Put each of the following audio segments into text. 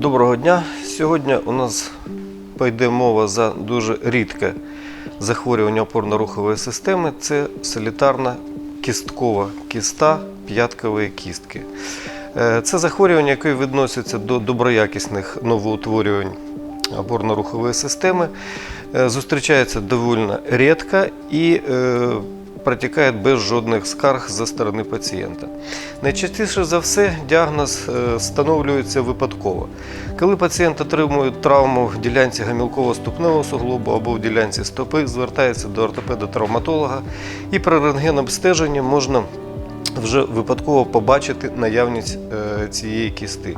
Доброго дня. Сьогодні у нас пойде мова за дуже рідке захворювання опорно-рухової системи. Це солітарна кісткова кіста п'яткової кістки. Е, Це захворювання, яке відноситься до доброякісних новоутворювань опорно-рухової системи. Е, Зустрічається доволі рідко і е, протікає без жодних скарг за сторони пацієнта. Найчастіше за все діагноз е, встановлюється випадково. Коли пацієнт отримує травму в ділянці гамілково-ступневого суглобу або в ділянці стопи, звертається до ортопеда-травматолога і при рентгенобстеженні можна вже випадково побачити наявність е, цієї кісти.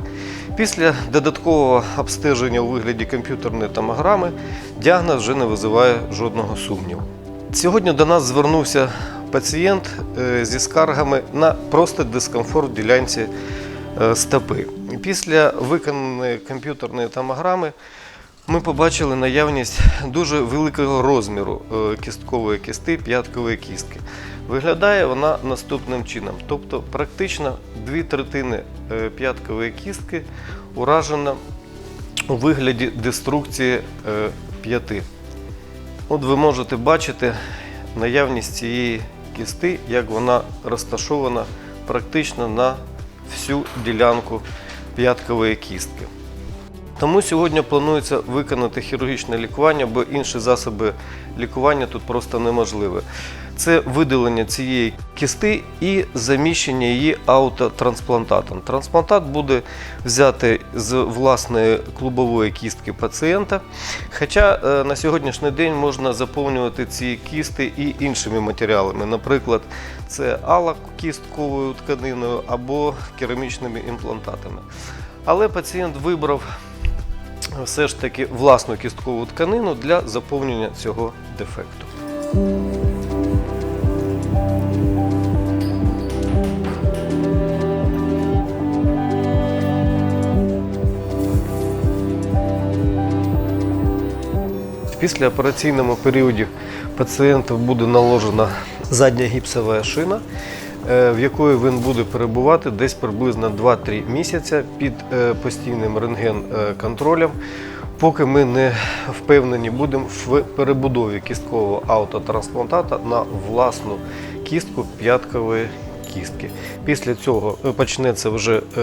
Після додаткового обстеження у вигляді комп'ютерної томограми діагноз вже не визиває жодного сумніву. Сьогодні до нас звернувся пацієнт е, зі скаргами на просто дискомфорт в ділянці е, стопи. Після виконаної комп'ютерної томограми ми побачили наявність дуже великого розміру е, кісткової кісти, п'яткової кістки. Виглядає вона наступним чином. Тобто, практично дві третини п'яткової кістки уражено у вигляді деструкції п'яти. От ви можете бачити наявність цієї кісти, як вона розташована практично на всю ділянку п'яткової кістки. Тому сьогодні планується виконати хірургічне лікування, бо інші засоби лікування тут просто неможливі. Це видалення цієї кісти і заміщення її аутотрансплантатом. Трансплантат буде взяти з власної клубової кістки пацієнта. Хоча е, на сьогоднішній день можна заповнювати ці кісти і іншими матеріалами, наприклад, це алокістковою тканиною або керамічними імплантатами. Але пацієнт вибрав все ж таки власну кісткову тканину для заповнення цього дефекту. Післяопераційному періоді пацієнту буде наложена задня гіпсова шина, е, в якої він буде перебувати десь приблизно 2-3 місяця під е, постійним рентген-контролем, поки ми не впевнені будемо в перебудові кісткового аутотрансплантата на власну кістку п'яткової кістки. Після цього е, почнеться вже е,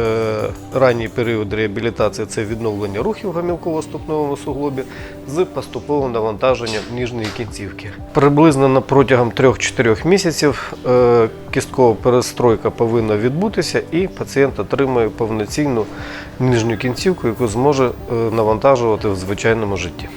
ранній період реабілітації, це відновлення рухів гамілково-ступневому суглобі з поступовим навантаженням ніжної кінцівки. Приблизно протягом 3-4 місяців е, кісткова перестройка повинна відбутися, і пацієнт отримує повноцінну нижню кінцівку, яку зможе е, навантажувати в звичайному житті.